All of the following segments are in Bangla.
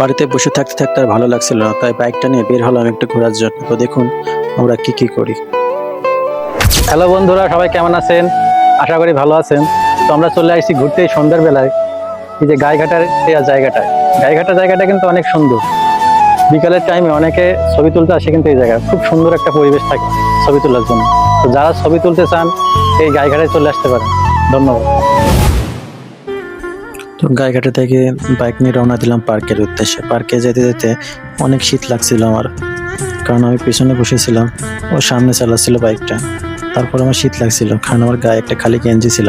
বাড়িতে বসে থাকতে থাকতে আর ভালো লাগছিল না, তাই বাইকটা নিয়ে বের হলাম একটু ঘোরার জন্য। তো দেখুন, আমরা কি কি করি। হ্যালো বন্ধুরা, সবাই কেমন আছেন? আশা করি ভালো আছেন। তো আমরা চলে আসছি ঘুরতে সন্ধ্যার বেলায় এই যে গায়েঘাটার এই জায়গাটায় গায়েঘাটা জায়গাটা কিন্তু অনেক সুন্দর। বিকালের টাইমে অনেকে ছবি তুলতে আসে কিন্তু এই জায়গায়। খুব সুন্দর একটা পরিবেশ থাকে ছবি তোলার জন্য। তো যারা ছবি তুলতে চান, এই গায়েঘাটায় চলে আসতে পারেন। ধন্যবাদ। গায়েঘাটা থেকে বাইক নিয়ে রওনা দিলাম পার্কের উদ্দেশ্যে। পার্কে যেতে যেতে অনেক শীত লাগছিল আমার, কারণ আমি পিছনে বসেছিলাম, ও সামনে চালাচ্ছিল বাইকটা তারপর আমার শীত লাগছিল, কারণ আমার গায়ে একটা খালি গেঞ্জি ছিল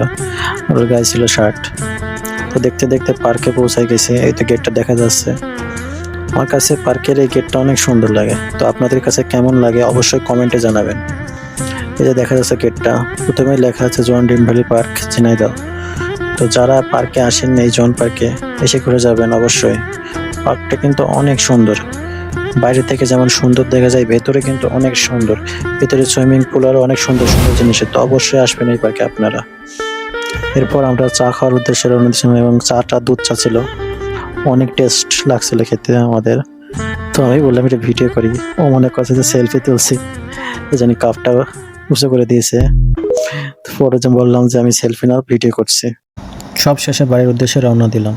ওর গায়ে ছিল শার্ট তো দেখতে দেখতে পার্কে পৌঁছায় গেছি, এই তো গেটটা দেখা যাচ্ছে। আমার কাছে পার্কের এই গেটটা অনেক সুন্দর লাগে, তো আপনাদের কাছে কেমন লাগে অবশ্যই কমেন্টে জানাবেন। এই যে দেখা যাচ্ছে গেটটা প্রথমে লেখা আছে জন ডিম ভ্যালি পার্ক ঝিনাইদহ তো যারা পার্কে আসেন এই জন পার্কে, এসে ঘুরে যাবেন অবশ্যই। পার্কটা কিন্তু অনেক সুন্দর। বাইরে থেকে যেমন সুন্দর দেখা যায়, ভেতরে কিন্তু অনেক সুন্দর। ভেতরে সুইমিং পুল আরও অনেক সুন্দর সুন্দর জিনিস তো অবশ্যই আসবেন এই পার্কে আপনারা। এরপর আমরা চা খাওয়ার উদ্দেশ্যে রওনা দিয়েছিলাম এবং চাটা দুধ চা ছিল। অনেক টেস্ট লাগছিল খেতে আমাদের। তো আমি বললাম, এটা ভিডিও করি। ও মনে করছে যে সেলফি তুলছি। এই জানি কাপটা উঁচু করে দিয়েছে। পরে যে বললাম যে আমি সেলফি না ভিডিও করছি। সব শেষে বাড়ির উদ্দেশ্যে রওনা দিলাম।